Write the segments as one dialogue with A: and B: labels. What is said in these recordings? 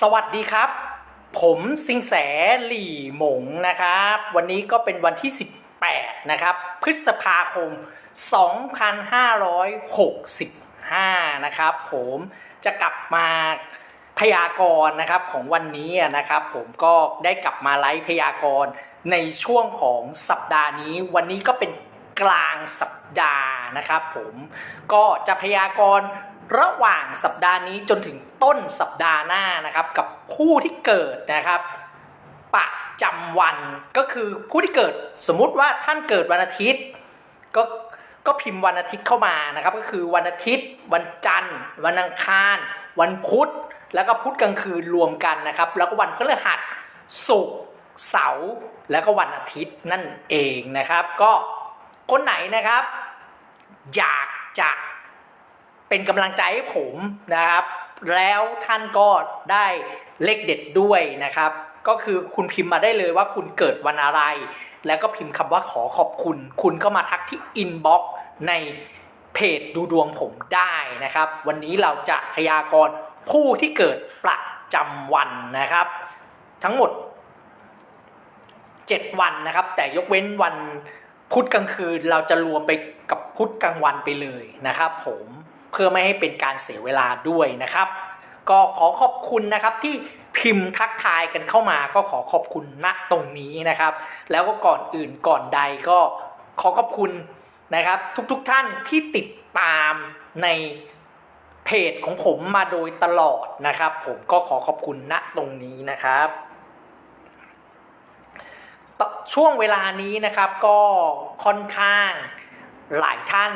A: สวัสดีครับ ผมสิงแสหลี่หมงนะครับ วันนี้ก็เป็นวันที่ 18 นะครับ พฤษภาคม 2565 นะครับผมจะกลับมาพยากรณ์นะครับของวันนี้นะครับผมก็ได้กลับมาไลฟ์พยากรณ์ในช่วงของสัปดาห์นี้ วันนี้ก็เป็นกลางสัปดาห์นะครับผมก็จะพยากรณ์ ระหว่างสัปดาห์นี้จนถึงต้นสัปดาห์หน้านะครับ กับผู้ที่เกิดนะครับประจำวันก็คือผู้ที่เกิดสมมุติว่าท่านเกิดวันอาทิตย์ ก็ก็พิมพ์วันอาทิตย์เข้ามานะครับ ก็คือวันอาทิตย์ วันจันทร์ วันอังคาร วันพุธ แล้วก็พุธกลางคืนรวมกันนะครับ แล้วก็วันพฤหัสศุกร์เสาร์แล้วก็วันอาทิตย์นั่นเองนะครับ ก็คนไหนนะครับ อยากจะ เป็นกำลังใจให้ผมนะครับ แล้วท่านก็ได้เลขเด็ดด้วยนะครับ ก็คือคุณพิมพ์มาได้เลยว่าคุณเกิดวันอะไร แล้วก็พิมพ์คำว่าขอขอบคุณ คุณก็มาทักที่อินบ็อกซ์ในเพจดูดวงผมได้นะครับ วันนี้เราจะพยากรณ์ผู้ที่เกิดประจำวันนะครับ ทั้งหมด 7 วันนะครับ แต่ยกเว้นวันพุธกลางคืนเราจะรวมไปกับพุธกลางวันไปเลยนะครับผม เพื่อไม่ให้เป็นการเสียเวลาด้วยนะครับ ก็ขอขอบคุณนะครับที่พิมพ์ทักทายกันเข้ามาก็ขอขอบคุณณตรงนี้นะครับ แล้วก็ก่อนอื่นก่อนใดก็ขอขอบคุณนะครับ ทุกๆทท่านที่ติดตามในเพจของผมมาโดยตลอดนะครับ ผมก็ขอขอบคุณณตรงนี้นะครับ ช่วงเวลานี้นะครับก็ค่อนข้างหลายท่าน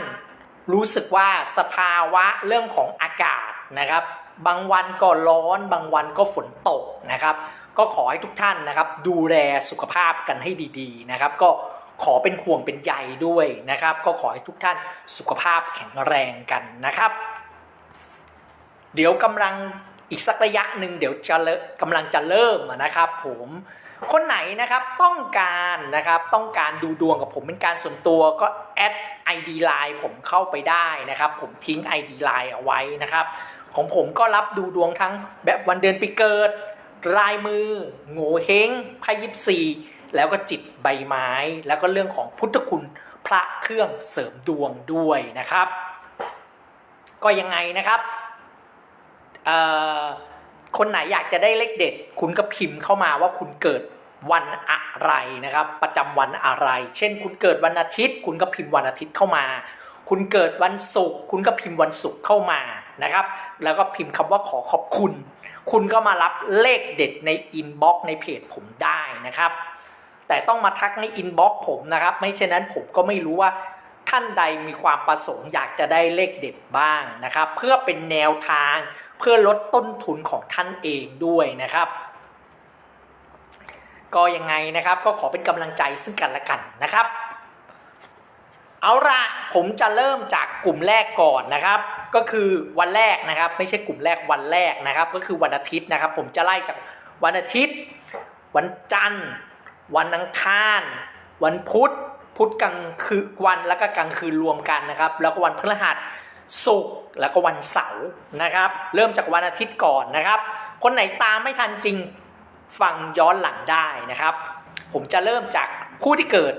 A: รู้สึกว่าสภาวะเรื่องของอากาศนะครับ บางวันก็ร้อน บางวันก็ฝนตกนะครับ ก็ขอให้ทุกท่านนะครับ ดูแลสุขภาพกันให้ดีๆนะครับ ก็ขอเป็นห่วงเป็นใยด้วยนะครับ ก็ขอให้ทุกท่านสุขภาพแข็งแรงกันนะครับ เดี๋ยวกำลัง อีกสักระยะหนึ่งเดี๋ยวจะเริ่มกำลังจะเริ่มนะครับผมคนไหนนะครับต้องการนะครับต้องการดูดวงกับผมเป็นการส่วนตัวก็แอด ID Line ผมเข้าไปได้นะครับ ผมทิ้ง ID Line เอาไว้นะครับ ของผมก็รับดูดวงทั้งแบบวันเดือนปีเกิด ลายมือโง่เฮงไพ่ยิปซีแล้วก็จิตใบไม้ แล้วก็เรื่องของพุทธคุณพระเครื่องเสริมดวงด้วยนะครับ ก็ยังไงนะครับ คนไหนอยากจะได้เลขเด็ด คุณก็พิมพ์เข้ามาว่าคุณเกิดวันอะไรนะครับ ประจำวันอะไร เช่น คุณเกิดวันอาทิตย์ คุณก็พิมพ์วันอาทิตย์เข้ามา คุณเกิดวันศุกร์คุณก็พิมพ์วันศุกร์เข้ามานะครับ แล้วก็พิมพ์คำว่าขอขอบคุณ คุณก็มารับเลขเด็ดในอินบ็อกซ์ในเพจผมได้นะครับ แต่ต้องมาทักในอินบ็อกซ์ผมนะครับ ไม่เช่นนั้นผมก็ไม่รู้ว่าท่านใดมีความประสงค์อยากจะได้เลขเด็ดบ้างนะครับ เพื่อเป็นแนวทาง เพื่อลดต้นทุนของท่านเองด้วยนะครับ ก็ยังไงนะครับก็ขอเป็นกำลังใจซึ่งกันและกันนะครับ เอาละผมจะเริ่มจากกลุ่มแรกก่อนนะครับ ก็คือวันแรกนะครับ ไม่ใช่กลุ่มแรกวันแรกนะครับ ก็คือวันอาทิตย์นะครับ ผมจะไล่จากวันอาทิตย์ วันจันทร์ วันอังคาร วันพุธพุธกลางคืนวันแล้วก็กลางคืนรวมกันนะครับ แล้วก็วันพฤหัส ศุกร์แล้วก็วันเสาร์นะครับ เริ่มจากวันอาทิตย์ก่อนนะครับ คนไหนตามไม่ทันจริงฟังย้อนหลังได้นะครับ ผมจะเริ่มจากผู้ที่เกิด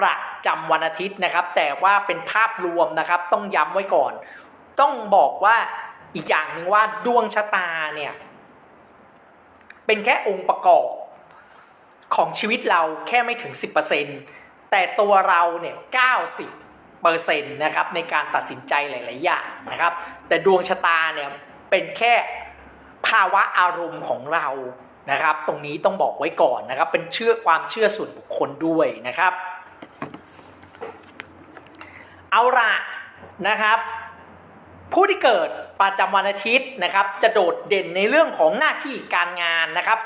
A: ประจำวันอาทิตย์นะครับ แต่ว่าเป็นภาพรวมนะครับ ต้องย้ำไว้ก่อน ต้องบอกว่าอีกอย่างหนึ่งว่าดวงชะตาเนี่ย เป็นแค่องค์ประกอบของชีวิตเราแค่ไม่ถึง 10%แต่ตัวเราเนี่ย 90 เปอร์เซ็นต์นะครับในการตัดสินใจหลาย ๆ อย่างนะครับ แต่ดวงชะตาเนี่ยเป็นแค่ภาวะอารมณ์ของเรานะครับ ตรงนี้ต้องบอกไว้ก่อนนะครับ เป็นเชื่อความเชื่อส่วนบุคคลด้วยนะครับ เอาละนะครับ ผู้ที่เกิดประจำวันอาทิตย์นะครับ จะโดดเด่นในเรื่องของหน้าที่การงานนะครับ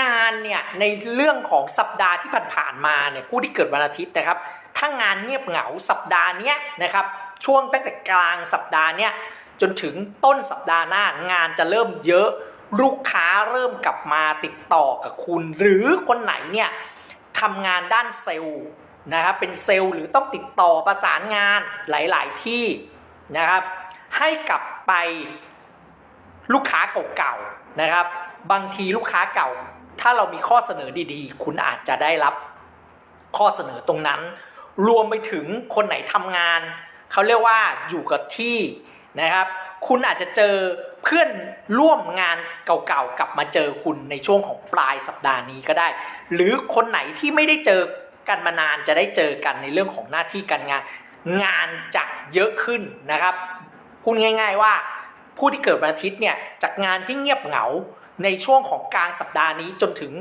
A: งานเนี่ยในเรื่องของสัปดาห์ที่ผ่านๆมาเนี่ยผู้ที่เกิดวันอาทิตย์นะครับ ถ้างานเงียบเหงาสัปดาห์นี้นะครับช่วงตั้งแต่กลางสัปดาห์นี่ยจนถึงต้นสัปดาห์หน้างานจะเริ่มเยอะลูกค้าเริ่มกลับมาติดต่อกับคุณ หรือคนไหนเนี่ยทำงานด้านเซลล์นะครับเป็นเซลล์หรือต้องติดต่อประสานงานหลาย ๆ ที่นะครับ ให้กลับไปลูกค้าเก่าๆนะครับ บางทีลูกค้าเก่า ถ้าเรามีข้อเสนอดีๆ คุณอาจจะได้รับข้อเสนอตรงนั้น รวมไปถึงคนไหนทำงาน เขาเรียกว่าอยู่กับที่นะครับ คุณอาจจะเจอเพื่อนร่วมงานเก่าๆกลับมาเจอคุณในช่วงของปลายสัปดาห์นี้ก็ได้ หรือคนไหนที่ไม่ได้เจอกันมานานจะได้เจอกันในเรื่องของหน้าที่การงาน งานจะเยอะขึ้นนะครับพูดง่าย ๆว่าผู้ที่เกิดวันอาทิตย์เนี่ยจากงานที่เงียบเหงาในช่วงของกลางสัปดาห์นี้จนถึง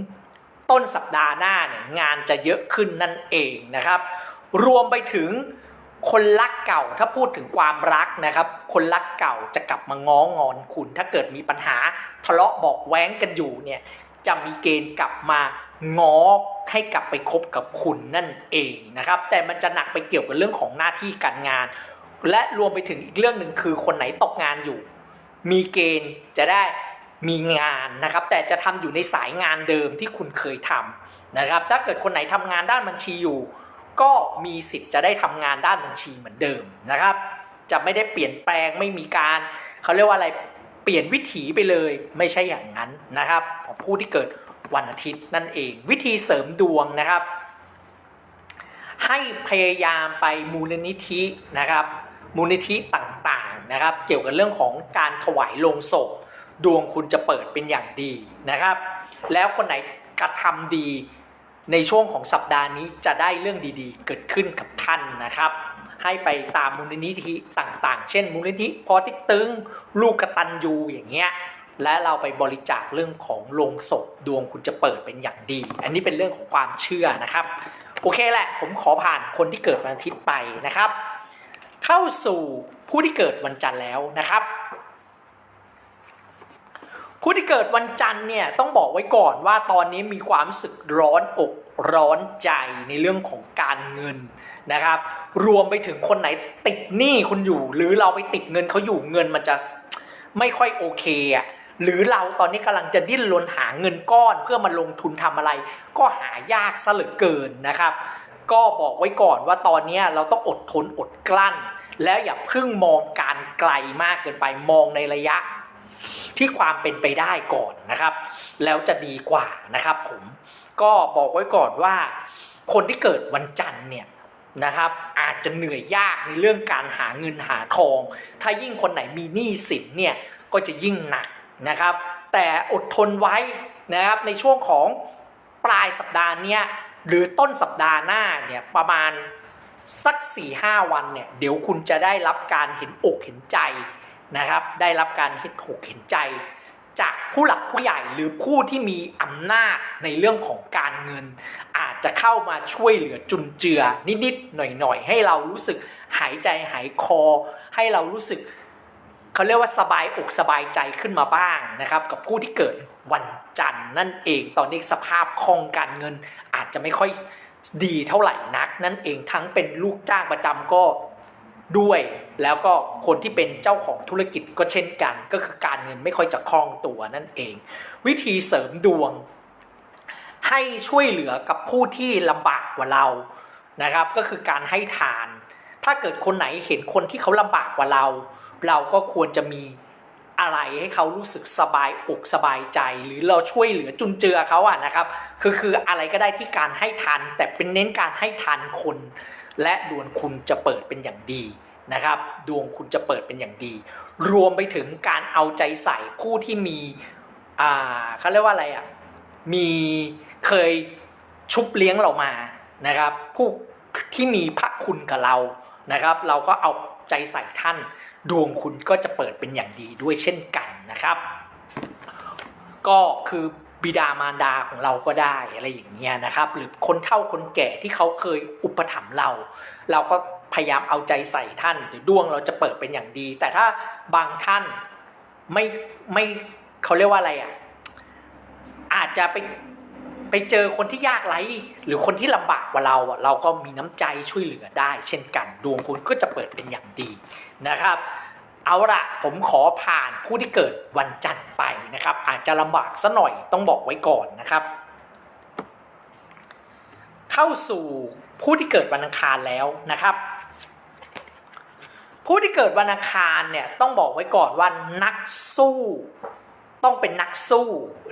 A: ต้นสัปดาห์หน้าเนี่ยงานจะเยอะขึ้นนั่นเองนะครับ รวมไปถึงคนรักเก่าถ้าพูดถึงความรักนะครับ คนรักเก่าจะกลับมาง้องอนคุณ ถ้าเกิดมีปัญหาทะเลาะบอกแว้งกันอยู่เนี่ยจะมีเกณฑ์กลับมาง้อให้กลับไปคบกับคุณนั่นเองนะครับ แต่มันจะหนักไปเกี่ยวกับเรื่องของหน้าที่การงาน และรวมไปถึงอีกเรื่องหนึ่งคือคนไหนตกงานอยู่ มีเกณฑ์จะได้มีงานนะครับ แต่จะทำอยู่ในสายงานเดิมที่คุณเคยทำนะครับ ถ้าเกิดคนไหนทำงานด้านบัญชีอยู่ ก็มีสิทธิ์จะได้ทำงานด้านบัญชีเหมือนเดิมนะครับ จะไม่ได้เปลี่ยนแปลงไม่มีการเขาเรียกว่าอะไรเปลี่ยนวิถีไปเลยไม่ใช่อย่างนั้นนะครับของผู้ที่เกิดวันอาทิตย์นั่นเอง วิธีเสริมดวงนะครับ ให้พยายามไปมูลนิธินะครับ มูลนิธิต่างๆนะครับ เกี่ยวกับเรื่องของการถวายลงศพ ดวงคุณจะเปิดเป็นอย่างดีนะครับ แล้วคนไหนกระทำดี ในช่วงของสัปดาห์นี้จะได้เรื่องดีๆ เกิดขึ้นกับท่านนะครับ ให้ไปตามมูลนิธิต่างๆ เช่น มูลนิธิพอติ๊กตึงลูกกตันยูอย่างเงี้ยและเราไปบริจาคเรื่องของโลงศพดวงคุณจะเปิดเป็นอย่างดี อันนี้เป็นเรื่องของความเชื่อนะครับ โอเคแหละผมขอผ่านคนที่เกิดวันอาทิตย์ไปนะครับ เข้าสู่ผู้ที่เกิดวันจันทร์แล้วนะครับ ผู้ที่เกิดวันจันทร์เนี่ยต้องบอกไว้ก่อนว่าตอนนี้มีความรู้สึกร้อนอกร้อนใจในเรื่องของการเงินนะครับ รวมไปถึงคนไหนติดหนี้คุณอยู่ หรือเราไปติดเงินเขาอยู่เงินมันจะไม่ค่อยโอเคอะหรือเราตอนนี้กำลังจะดิ้นรนหาเงินก้อน เพื่อมาลงทุนทำอะไร ก็หายากซะเหลือเกินนะครับ ก็บอกไว้ก่อนว่าตอนนี้เราต้องอดทนอดกลั้น แล้วอย่าเพิ่งมองการไกลมากเกินไปมองในระยะ ที่ความเป็นไปได้ก่อนนะครับ แล้วจะดีกว่านะครับผมก็บอกไว้ก่อนว่า คนที่เกิดวันจันทร์เนี่ยนะครับ อาจจะเหนื่อยยากในเรื่องการหาเงินหาทอง ถ้ายิ่งคนไหนมีหนี้สินเนี่ยก็จะยิ่งหนักนะครับ แต่อดทนไว้นะครับในช่วงของปลายสัปดาห์เนี้ยหรือต้นสัปดาห์หน้าเนี่ยประมาณสัก4ี่ห้าวันเนี่ยเดี๋ยวคุณจะได้รับการเห็นอกเห็นใจ นะครับ ได้รับการเห็นอกเห็นใจ จากผู้หลักผู้ใหญ่หรือผู้ที่มีอำนาจในเรื่องของการเงิน อาจจะเข้ามาช่วยเหลือจุนเจือนิดๆหน่อยๆ ให้เรารู้สึกหายใจหายคอ ให้เรารู้สึกเขาเรียกว่าสบายอกสบายใจขึ้นมาบ้างนะครับ กับผู้ที่เกิดวันจันทร์นั่นเองตอนนี้สภาพคล่องการเงินอาจจะไม่ค่อยดีเท่าไหร่นัก นั่นเองทั้งเป็นลูกจ้างประจำก็ ด้วย แล้วก็คนที่เป็นเจ้าของธุรกิจก็เช่นกัน ก็คือการเงินไม่ค่อยจะคล่องตัวนั่นเอง วิธีเสริมดวง ให้ช่วยเหลือกับผู้ที่ลำบากกว่าเรานะครับ ก็คือการให้ทาน ถ้าเกิดคนไหนเห็นคนที่เขาลำบากกว่าเรา เราก็ควรจะมีอะไรให้เขารู้สึกสบายอกสบายใจ หรือเราช่วยเหลือจุนเจือเขาอะนะครับ คือคืออะไรก็ได้ที่การให้ทานแต่เป็นเน้นการให้ทานคน และดวงคุณจะเปิดเป็นอย่างดีนะครับ ดวงคุณจะเปิดเป็นอย่างดี รวมไปถึงการเอาใจใส่ผู้ที่มีอ่าเขาเรียกว่าอะไรอะมีเคยชุบเลี้ยงเรามานะครับ ผู้ที่มีพระคุณกับเรานะครับ เราก็เอาใจใส่ท่าน ดวงคุณก็จะเปิดเป็นอย่างดีด้วยเช่นกันนะครับ ก็คือ บิดามารดาของเราก็ได้อะไรอย่างเงี้ยนะครับ หรือคนเฒ่าคนแก่ที่เขาเคยอุปถัมภ์เรา เราก็พยายามเอาใจใส่ท่านเดี๋ยวดวงเราจะเปิดเป็นอย่างดี แต่ถ้าบางท่านไม่ไม่เขาเรียกว่าอะไรอะอาจจะไปไปเจอคนที่ยากไร้หรือคนที่ลำบากกว่าเราเราก็มีน้ำใจช่วยเหลือได้ เช่นกันดวงคุณก็จะเปิดเป็นอย่างดีนะครับ เอาละผมขอผ่านผู้ที่เกิดวันจันทร์ไปนะครับ อาจจะลำบากซะหน่อยต้องบอกไว้ก่อนนะครับ เข้าสู่ผู้ที่เกิดวันอังคารแล้วนะครับ ผู้ที่เกิดวันอังคารเนี่ยต้องบอกไว้ก่อนว่านักสู้ต้องเป็นนักสู้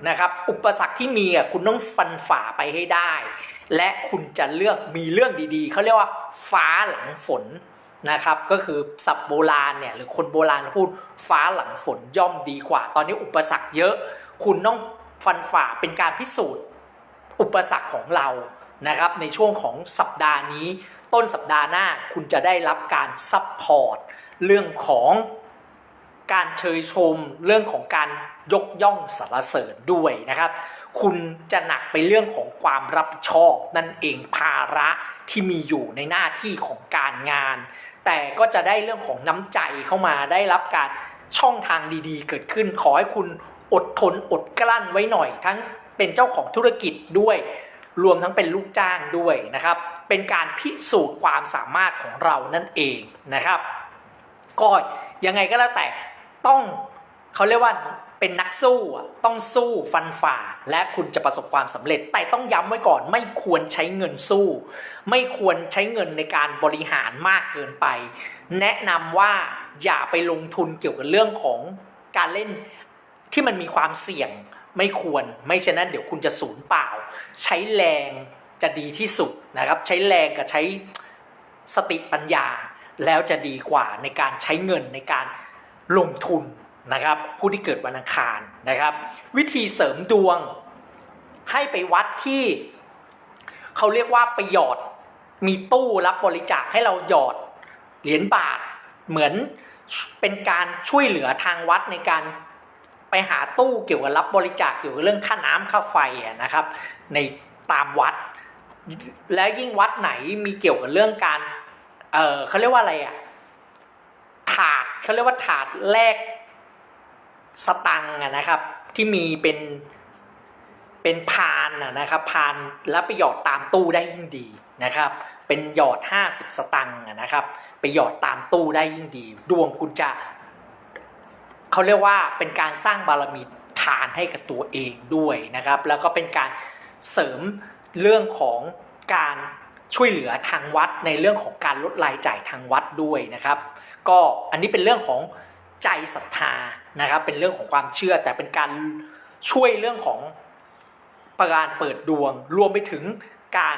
A: นะครับ อุปสรรคที่มีอะคุณต้องฟันฝ่าไปให้ได้ และคุณจะเลือกมีเรื่องดีๆเขาเรียกว่าฟ้าหลังฝน นะครับก็คือสับโบราณเนี่ยหรือคนโบราณพูดฟ้าหลังฝนย่อมดีกว่า ตอนนี้อุปสรรคเยอะ คุณต้องฟันฝ่าเป็นการพิสูจน์ อุปสรรคของเรานะครับในช่วงของสัปดาห์นี้ ต้นสัปดาห์หน้าคุณจะได้รับการซัพพอร์ตเรื่องของ การเชยชมเรื่องของการยกย่องสรรเสริญด้วยนะครับ คุณจะหนักไปเรื่องของความรับผิดชอบนั่นเองภาระที่มีอยู่ในหน้าที่ของการงาน แต่ก็จะได้เรื่องของน้ำใจเข้ามาได้รับการช่องทางดีๆ เกิดขึ้นขอให้คุณอดทนอดกลั้นไว้หน่อย ทั้งเป็นเจ้าของธุรกิจด้วย รวมทั้งเป็นลูกจ้างด้วยนะครับ เป็นการพิสูจน์ความสามารถของเรานั่นเองนะครับ ก็ยังไงก็แล้วแต่ ต้องเขาเรียกว่าเป็นนักสู้ต้องสู้ฟันฝ่า และคุณจะประสบความสำเร็จ แต่ต้องย้ำไว้ก่อนไม่ควรใช้เงินสู้ ไม่ควรใช้เงินในการบริหารมากเกินไป แนะนำว่าอย่าไปลงทุนเกี่ยวกับเรื่องของการเล่นที่มันมีความเสี่ยงไม่ควร ไม่เช่นนั้นเดี๋ยวคุณจะสูญเปล่า ใช้แรงจะดีที่สุดนะครับ ใช้แรงกับใช้สติปัญญาแล้วจะดีกว่าในการใช้เงินในการ ลงทุนนะครับผู้ที่เกิดวันอังคารนะครับ วิธีเสริมดวงให้ไปวัดที่เขาเรียกว่าไปหยอดมีตู้รับบริจาคให้เราหยอดเหรียญบาทเหมือนเป็นการช่วยเหลือทางวัดในการไปหาตู้เกี่ยวกับรับบริจาคเกี่ยวกับเรื่องค่าน้ำค่าไฟนะครับ ในตามวัด และยิ่งวัดไหนมีเกี่ยวกับเรื่องการเออเขาเรียกว่าอะไรอะ ถาดเขาเรียกว่าถาดแลกสตังค์อะนะครับ ที่มีเป็นเป็นพานอะนะครับพานแล้วไปหยอดตามตู้ได้ยิ่งดีนะครับ เป็นหยอด 50 สตังค์อะนะครับ ไปหยอดตามตู้ได้ยิ่งดี ดวงคุณจะเขาเรียกว่าเป็นการสร้างบารมีทานให้กับตัวเองด้วยนะครับ แล้วก็เป็นการเสริมเรื่องของการ ช่วยเหลือทางวัดในเรื่องของการลดรายจ่ายทางวัดด้วยนะครับ ก็อันนี้เป็นเรื่องของใจศรัทธานะครับ เป็นเรื่องของความเชื่อแต่เป็นการช่วยเรื่องของประการเปิดดวง รวมไปถึงการ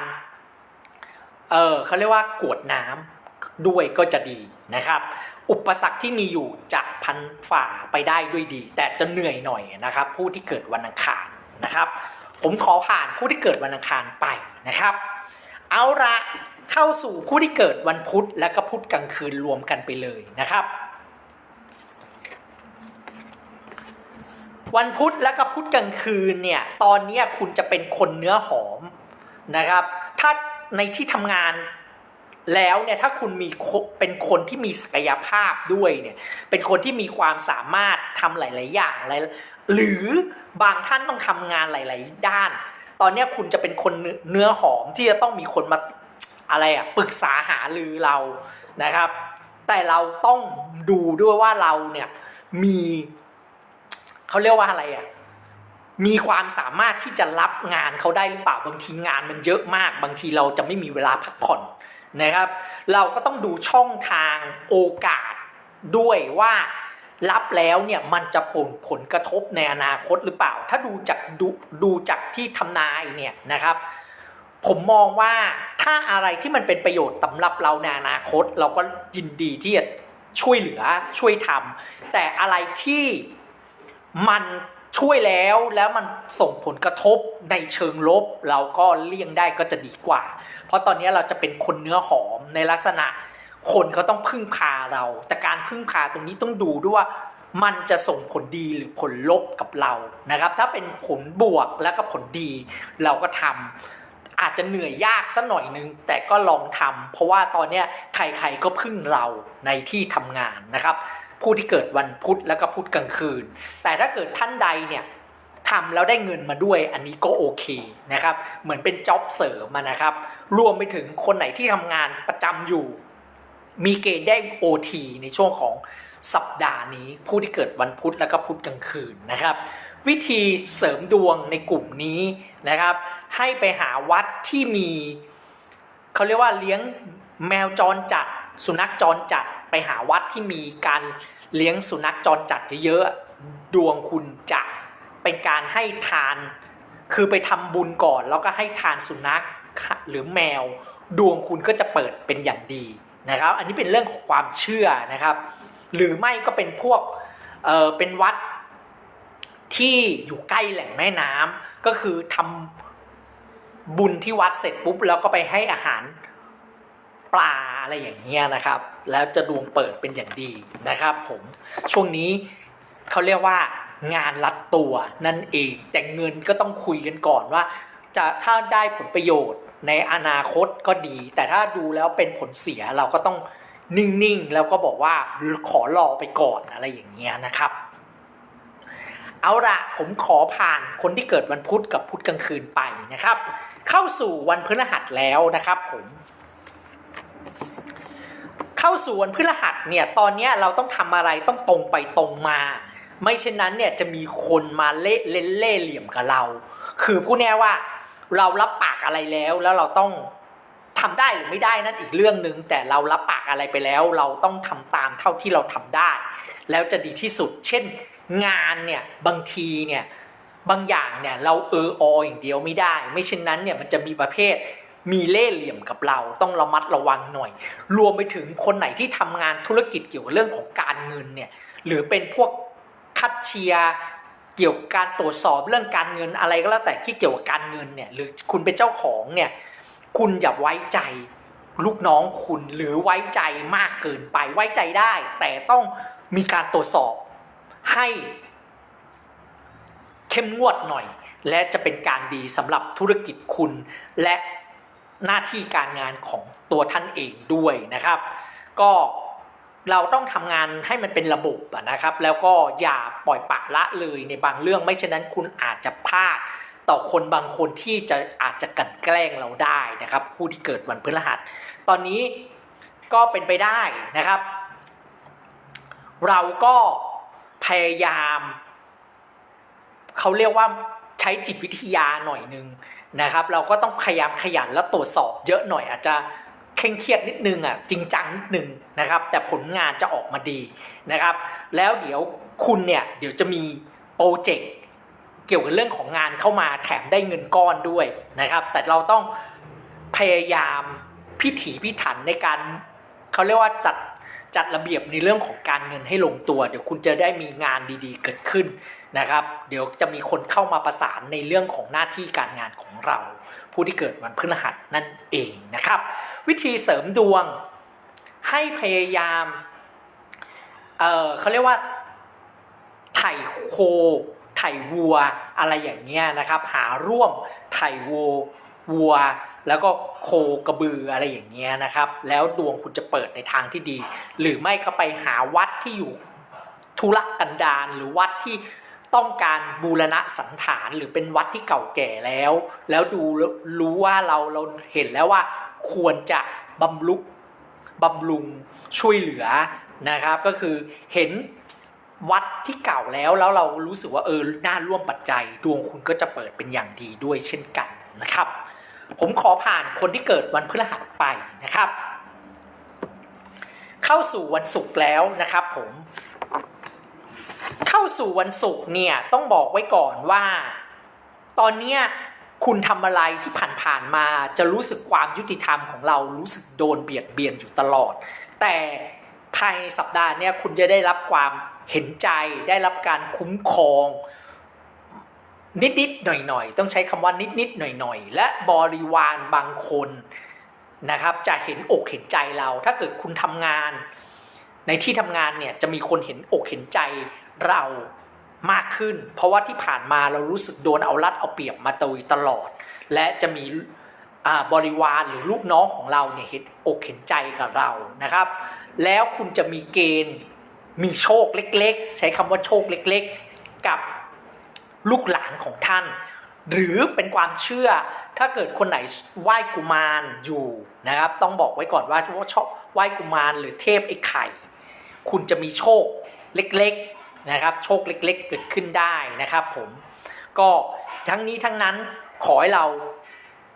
A: เออเขาเรียกว่ากวดน้ำด้วยก็จะดีนะครับ อุปสรรคที่มีอยู่จะพันฝ่าไปได้ด้วยดี แต่จะเหนื่อยหน่อยนะครับ ผู้ที่เกิดวันอังคารนะครับ ผมขอผ่านผู้ที่เกิดวันอังคารไปนะครับ เอาละเข้าสู่ผู้ที่เกิดวันพุธและก็พุธกลางคืนรวมกันไปเลยนะครับ วันพุธและก็พุธกลางคืนเนี่ยตอนนี้คุณจะเป็นคนเนื้อหอมนะครับ ถ้าในที่ทำงานแล้วเนี่ยถ้าคุณมีเป็นคนที่มีศักยภาพด้วยเนี่ยเป็นคนที่มีความสามารถทำหลาย ๆ อย่างหลายหรือ บางท่านต้องทำงานหลาย ๆ ด้าน ตอนเนี้ยคุณจะเป็นคนเนื้อหอมที่จะต้องมีคนมาอะไรอะปรึกษาหารือเรานะครับ แต่เราต้องดูด้วยว่าเราเนี่ยมีเขาเรียกว่าอะไรอะมีความสามารถที่จะรับงานเขาได้หรือเปล่าบางทีงานมันเยอะมาก บางทีเราจะไม่มีเวลาพักผ่อนนะครับ เราก็ต้องดูช่องทางโอกาสด้วยว่า รับแล้วเนี่ยมันจะผลผลกระทบในอนาคตหรือเปล่า ถ้าดูจากดูดูจากที่ทำนายเนี่ยนะครับ ผมมองว่าถ้าอะไรที่มันเป็นประโยชน์สำหรับเราในอนาคต เราก็ยินดีที่จะช่วยเหลือช่วยทำแต่อะไรที่มันช่วยแล้วแล้วมันส่งผลกระทบในเชิงลบ เราก็เลี่ยงได้ก็จะดีกว่า เพราะตอนนี้เราจะเป็นคนเนื้อหอมในลักษณะ คนเขาต้องพึ่งพาเรา แต่การพึ่งพาตรงนี้ต้องดูด้วยว่ามันจะส่งผลดีหรือผลลบกับเรานะครับ ถ้าเป็นผลบวกแล้วก็ผลดี เราก็ทำอาจจะเหนื่อยยากสักหน่อยนึง แต่ก็ลองทำเพราะว่าตอนเนี้ยใครๆก็พึ่งเราในที่ทำงานนะครับ ผู้ที่เกิดวันพุธแล้วก็พุธกลางคืน แต่ถ้าเกิดท่านใดเนี่ยทำแล้วได้เงินมาด้วยอันนี้ก็โอเคนะครับ เหมือนเป็นจ็อบเสริมอะนะครับ รวมไปถึงคนไหนที่ทำงานประจำอยู่ มีเกณฑ์ได้ OT ในช่วงของสัปดาห์นี้ผู้ที่เกิดวันพุธแล้วก็พุธกลางคืนนะครับ วิธีเสริมดวงในกลุ่มนี้นะครับ ให้ไปหาวัดที่มีเขาเรียกว่าเลี้ยงแมวจรจัด สุนัขจรจัดไปหาวัดที่มีการเลี้ยงสุนัขจรจัดเยอะๆดวงคุณจะเป็นการให้ทาน คือไปทำบุญก่อน แล้วก็ให้ทานสุนัขหรือแมว ดวงคุณก็จะเปิดเป็นอย่างดี นะครับ อันนี้เป็นเรื่องของความเชื่อนะครับ หรือไม่ก็เป็นพวกเออเป็นวัดที่อยู่ใกล้แหล่งแม่น้ำก็คือทำบุญที่วัดเสร็จปุ๊บแล้วก็ไปให้อาหารปลาอะไรอย่างเงี้ยนะครับ แล้วจะดวงเปิดเป็นอย่างดีนะครับ ผมช่วงนี้เขาเรียกว่างานรัดตัวนั่นเองแต่เงินก็ต้องคุยกันก่อนว่า จะถ้าได้ผลประโยชน์ ในอนาคตก็ดี แต่ถ้าดูแล้วเป็นผลเสียเราก็ต้องนิ่งๆ แล้วก็บอกว่าขอรอไปก่อนอะไรอย่างเงี้ยนะครับ เอาละผมขอผ่านคนที่เกิดวันพุธกับพุธกลางคืนไปนะครับ เข้าสู่วันพฤหัสแล้วนะครับผม เข้าสู่วันพฤหัสเนี่ยตอนนี้เราต้องทำอะไรต้องตรงไปตรงมา ไม่เช่นนั้นเนี่ยจะมีคนมาเละเล่นเล่เหลี่ยมกับเรา คือพูดแน่ว่า เรารับปากอะไรแล้วแล้วเราต้องทำได้หรือไม่ได้นั่นอีกเรื่องหนึ่งแต่เรารับปากอะไรไปแล้ว เราต้องทำตามเท่าที่เราทำได้ แล้วจะดีที่สุด เช่น งานเนี่ยบางทีเนี่ยบางอย่างเนี่ยเราเออออย่างเดียวไม่ได้ ไม่เช่นนั้นเนี่ยมันจะมีประเภทมีเล่ห์เหลี่ยมกับเราต้องระมัดระวังหน่อย รวมไปถึงคนไหนที่ทำงานธุรกิจเกี่ยวกับเรื่องของการเงินเนี่ยหรือเป็นพวกคัดเชียร์ เกี่ยวกับการตรวจสอบเรื่องการเงินอะไรก็แล้วแต่ที่เกี่ยวกับการเงินเนี่ยหรือคุณเป็นเจ้าของเนี่ยคุณอย่าไว้ใจลูกน้องคุณหรือไว้ใจมากเกินไปไว้ใจได้ แต่ต้องมีการตรวจสอบให้เข้มงวดหน่อย และจะเป็นการดีสำหรับธุรกิจคุณและหน้าที่การงานของตัวท่านเองด้วยนะครับ ก็ เราต้องทำงานให้มันเป็นระบบะนะครับ แล้วก็อย่าปล่อยปะละเลยในบางเรื่องไม่เช่นนั้นคุณอาจจะพลาดต่อคนบางคนที่จะอาจจะกันแกล้งเราได้นะครับ ผู้ที่เกิดวันพฤหัส ตอนนี้ก็เป็นไปได้นะครับ เราก็พยายามเขาเรียกว่าใช้จิตวิทยาหน่อยนึงนะครับ เราก็ต้องพยายามขยันและตรวจสอบเยอะหน่อยอาจจะ เคร่งเครียดนิดนึงอะจริงจังนิดนึงนะครับ แต่ผลงานจะออกมาดีนะครับ แล้วเดี๋ยวคุณเนี่ยเดี๋ยวจะมีโปรเจกต์เกี่ยวกับเรื่องของงานเข้ามาแถมได้เงินก้อนด้วยนะครับ แต่เราต้องพยายามพิถีพิถันในการเขาเรียกว่าจัดจัดระเบียบในเรื่องของการเงินให้ลงตัว เดี๋ยวคุณจะได้มีงานดีๆ เกิดขึ้นนะครับ เดี๋ยวจะมีคนเข้ามาประสานในเรื่องของหน้าที่การงานของเรา ผู้ที่เกิดวันพฤหัสนั่นเองนะครับ วิธีเสริมดวงให้พยายามเออเขาเรียกว่าไถ่โคไถ่วัวอะไรอย่างเงี้ยนะครับ หาร่วมไถ่วัววัว แล้วก็โคกระบืออะไรอย่างเงี้ยนะครับ แล้วดวงคุณจะเปิดในทางที่ดี หรือไม่ก็ไปหาวัดที่อยู่ทุรกันดารหรือวัดที่ ต้องการบูรณะสันฐานหรือเป็นวัดที่เก่าแก่แล้ว แล้วดูรู้ว่าเราเราเห็นแล้วว่าควรจะบำรุงบำรุงช่วยเหลือนะครับ ก็คือเห็นวัดที่เก่าแล้วแล้วเรารู้สึกว่าเออน่าร่วมปัจจัย ดวงคุณก็จะเปิดเป็นอย่างดีด้วยเช่นกันนะครับ ผมขอผ่านคนที่เกิดวันพฤหัสไปนะครับ เข้าสู่วันศุกร์แล้วนะครับ ผม เข้าสู่วันศุกร์เนี่ยต้องบอกไว้ก่อนว่า ตอนเนี้ยคุณทำอะไรที่ผ่านๆมาจะรู้สึกความยุติธรรมของเรารู้สึกโดนเบียดเบียนอยู่ตลอด แต่ภายในสัปดาห์เนี้ยคุณจะได้รับความเห็นใจได้รับการคุ้มครอง นิดๆหน่อยๆ ต้องใช้คำว่านิดๆหน่อยๆ และบริวารบางคนนะครับจะเห็นอกเห็นใจเรา ถ้าเกิดคุณทำงาน ในที่ทำงานเนี่ยจะมีคนเห็นอกเห็นใจ เรามากขึ้น เพราะว่าที่ผ่านมาเรารู้สึกโดนเอารัดเอาเปรียบมาโดยตลอด และจะมีบริวารหรือลูกน้องของเราเนี่ยเห็นอกเห็นใจกับเรานะครับ แล้วคุณจะมีเกณฑ์มีโชคเล็กๆ ใช้คำว่าโชคเล็กๆ กับลูกหลานของท่าน หรือเป็นความเชื่อถ้าเกิดคนไหนไหว้กุมารอยู่นะครับ ต้องบอกไว้ก่อนว่าว่าชอบไหว้กุมารหรือเทพไอ้ไข่ คุณจะมีโชคเล็กๆ นะครับโชคเล็กๆเกิดขึ้นได้นะครับผมก็ทั้งนี้ทั้งนั้นขอให้เรา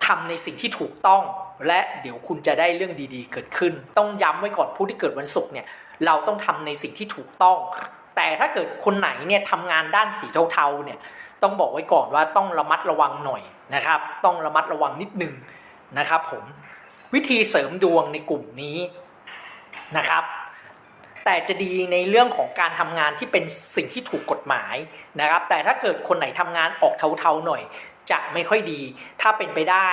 A: ทำในสิ่งที่ถูกต้อง และเดี๋ยวคุณจะได้เรื่องดีๆ เกิดขึ้น ต้องย้ำไว้ก่อนผู้ที่เกิดวันศุกร์เนี่ยเราต้องทำในสิ่งที่ถูกต้อง แต่ถ้าเกิดคนไหนเนี่ยทำงานด้านสีเทาๆเนี่ยต้องบอกไว้ก่อนว่าต้องระมัดระวังหน่อยนะครับ ต้องระมัดระวังนิดนึงนะครับผมวิธีเสริมดวงในกลุ่มนี้นะครับ แต่จะดีในเรื่องของการทำงานที่เป็นสิ่งที่ถูกกฎหมายนะครับ แต่ถ้าเกิดคนไหนทำงานออกเทาๆหน่อย จะไม่ค่อยดี ถ้าเป็นไปได้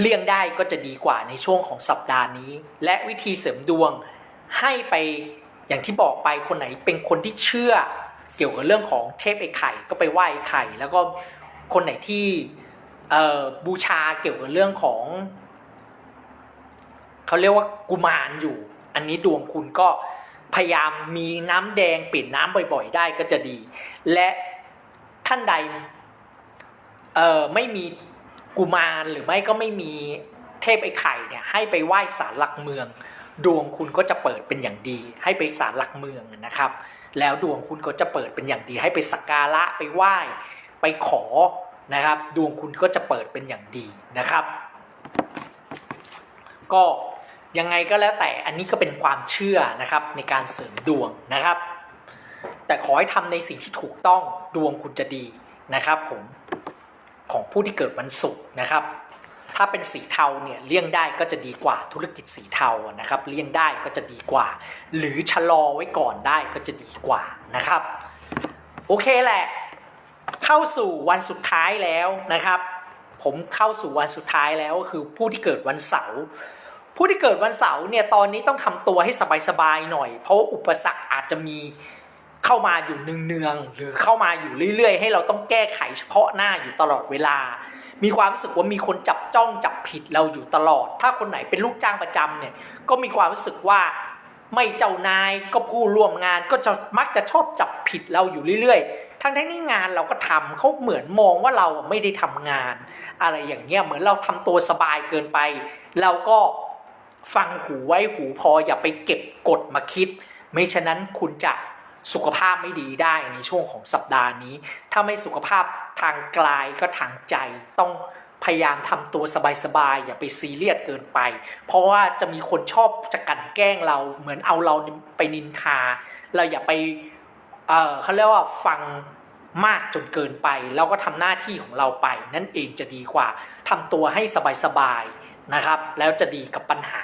A: เลี่ยงได้ก็จะดีกว่าในช่วงของสัปดาห์นี้ และวิธีเสริมดวงให้ไปอย่างที่บอกไปคนไหนเป็นคนที่เชื่อ เกี่ยวกับเรื่องของเทพไอ้ไข่ก็ไปไหว้ไอไข่ แล้วก็คนไหนที่บูชาเกี่ยวกับเรื่องของเขาเรียกว่ากุมารอยู่ อันนี้ดวงคุณก็ พยายามมีน้ำแดงเปลี่ยนน้ำบ่อยๆ ได้ก็จะดี และท่านใดเออไม่มีกุมารหรือไม่ก็ไม่มีเทพไอ้ไข่เนี่ยให้ไปไหว้ศาลหลักเมือง ดวงคุณก็จะเปิดเป็นอย่างดี ให้ไปศาลหลักเมืองนะครับ แล้วดวงคุณก็จะเปิดเป็นอย่างดี ให้ไปสักการะไปไหว้ไปขอนะครับ ดวงคุณก็จะเปิดเป็นอย่างดีนะครับ ก็ ยังไงก็แล้วแต่อันนี้ก็เป็นความเชื่อนะครับในการเสริมดวงนะครับ แต่ขอให้ทำในสิ่งที่ถูกต้องดวงคุณจะดีนะครับผมของผู้ที่เกิดวันศุกร์นะครับ ถ้าเป็นสีเทาเนี่ยเลี่ยงได้ก็จะดีกว่าธุรกิจสีเทานะครับเลี่ยงได้ก็จะดีกว่า หรือชะลอไว้ก่อนได้ก็จะดีกว่านะครับ โอเคแหละ เข้าสู่วันสุดท้ายแล้วนะครับ ผมเข้าสู่วันสุดท้ายแล้วก็คือผู้ที่เกิดวันเสาร์ ผู้ที่เกิดวันเสาร์เนี่ยตอนนี้ต้องทำตัวให้สบายๆหน่อย เพราะาอุปสรรคอาจจะมีเข้ามาอยู่เนืองๆหรือเข้ามาอยู่เรื่อยๆ ให้เราต้องแก้ไขเฉพาะหน้าอยู่ตลอดเวลา มีความรู้สึกว่ามีคนจับจ้องจับผิดเราอยู่ตลอด ถ้าคนไหนเป็นลูกจ้างประจำเนี่ยก็มีความรู้สึกว่าไม่เจ้านายก็ผู้ร่วมงานก็จะมักจะชอบจับผิดเราอยู่เรื่อยๆ ทั้งที่งานเราก็ทำเขาเหมือนมองว่าเราไม่ได้ทำงาน อะไรอย่างเงี้ยเหมือนเราทำตัวสบายเกินไป เราก็ ฟังหูไว้หูพออย่าไปเก็บกดมาคิด ไม่ฉะนั้นคุณจะสุขภาพไม่ดีได้ในช่วงของสัปดาห์นี้ ถ้าไม่สุขภาพทางกายก็ทางใจต้องพยายามทำตัวสบายๆอย่าไปซีเรียสเกินไป เพราะว่าจะมีคนชอบจะกันแกล้งเราเหมือนเอาเราไปนินทา เราอย่าไปเออเขาเรียกว่าฟังมากจนเกินไป เราก็ทำหน้าที่ของเราไป นั่นเองจะดีกว่าทำตัวให้สบายๆ นะครับ แล้วจะดีกับปัญหา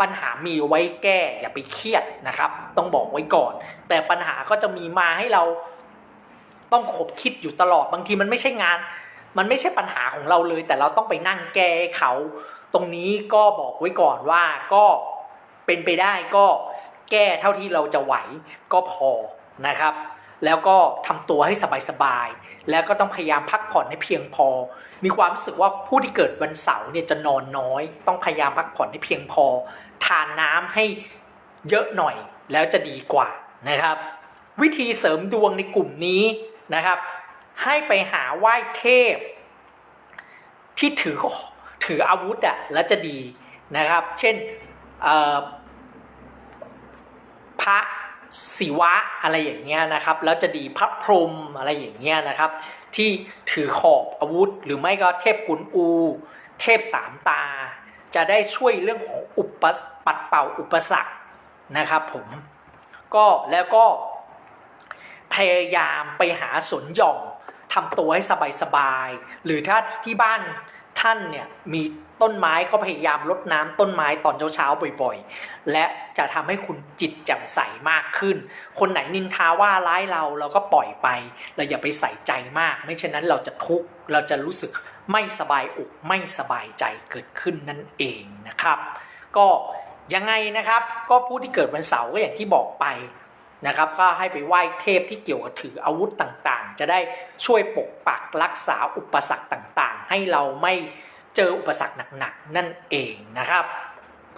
A: ปัญหามีไว้แก้อย่าไปเครียดนะครับ ต้องบอกไว้ก่อน แต่ปัญหาก็จะมีมาให้เราต้องขบคิดอยู่ตลอดบางทีมันไม่ใช่งาน มันไม่ใช่ปัญหาของเราเลย แต่เราต้องไปนั่งแก้เขา ตรงนี้ก็บอกไว้ก่อนว่าก็เป็นไปได้ก็แก้เท่าที่เราจะไหวก็พอนะครับ แล้วก็ทำตัวให้สบายๆ แล้วก็ต้องพยายามพักผ่อนให้เพียงพอ มีความรู้สึกว่าผู้ที่เกิดวันเสาร์เนี่ยจะนอนน้อย ต้องพยายามพักผ่อนให้เพียงพอ ทานน้ำให้เยอะหน่อยแล้วจะดีกว่านะครับ วิธีเสริมดวงในกลุ่มนี้นะครับ ให้ไปหาไหว้เทพ ที่ถือถืออาวุธอะแล้วจะดีนะครับ เช่นพระ ศิวะอะไรอย่างเงี้ยนะครับแล้วจะดีพระพรหมอะไรอย่างเงี้ยนะครับ ที่ถือขอบอาวุธ หรือไม่ก็เทพกุนอู เทพสามตา จะได้ช่วยเรื่องของอุปปัดเป่าอุปสรรคนะครับผมก็แล้วก็พยายามไปหาสนหย่อมทำตัวให้สบายๆหรือถ้าที่บ้าน ท่านเนี่ยมีต้นไม้ก็พยายามรดน้ำต้นไม้ตอนเช้าๆบ่อยๆ และจะทำให้คุณจิตแจ่มใสมากขึ้น คนไหนนินทาว่าร้ายเราเราก็ปล่อยไปเราอย่าไปใส่ใจมาก ไม่เช่นนั้นเราจะทุกข์เราจะรู้สึกไม่สบายอกไม่สบายใจเกิดขึ้นนั่นเองนะครับ ก็ยังไงนะครับ ก็ผู้ที่เกิดวันเสาร์ก็อย่างที่บอกไป นะครับก็ให้ไปไหว้เทพที่เกี่ยวกับถืออาวุธต่างๆ จะได้ช่วยปกปักรักษาอุปสรรคต่างๆ ให้เราไม่เจออุปสรรคหนักๆ นั่นเองนะครับ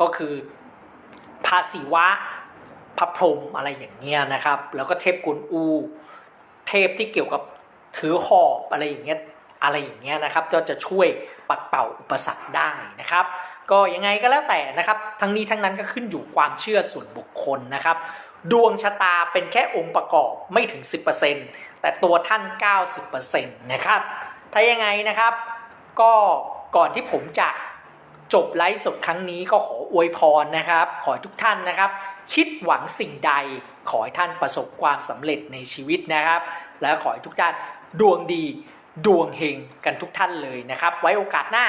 A: ก็คือพาศิวะพระพรหมอะไรอย่างเงี้ยนะครับ แล้วก็เทพกุนอู เทพที่เกี่ยวกับถือหอบอะไรอย่างเงี้ยอะไรอย่างเงี้ยนะครับก็จะช่วยปัดเป่าอุปสรรคได้นะครับ ก็ยังไงก็แล้วแต่นะครับ ทั้งนี้ทั้งนั้นก็ขึ้นอยู่ความเชื่อส่วนบุคคลนะครับ ดวงชะตาเป็นแค่องค์ประกอบไม่ถึง 10%แต่ตัวท่าน 90%นะครับถ้ายังไงนะครับ ก็ก่อนที่ผมจะจบไลฟ์สดครั้งนี้ก็ขออวยพรนะครับ ขอทุกท่านนะครับ คิดหวังสิ่งใดขอให้ท่านประสบความสำเร็จในชีวิตนะครับ และขอให้ทุกท่านดวงดีดวงเฮงกันทุกท่านเลยนะครับ ไว้โอกาสหน้า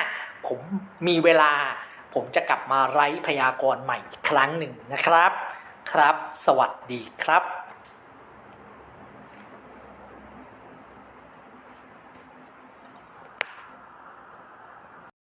A: ผมมีเวลา ผมจะกลับมาไลฟ์พยากรณ์ใหม่อีกครั้งหนึ่งนะครับ ครับ สวัสดีครับ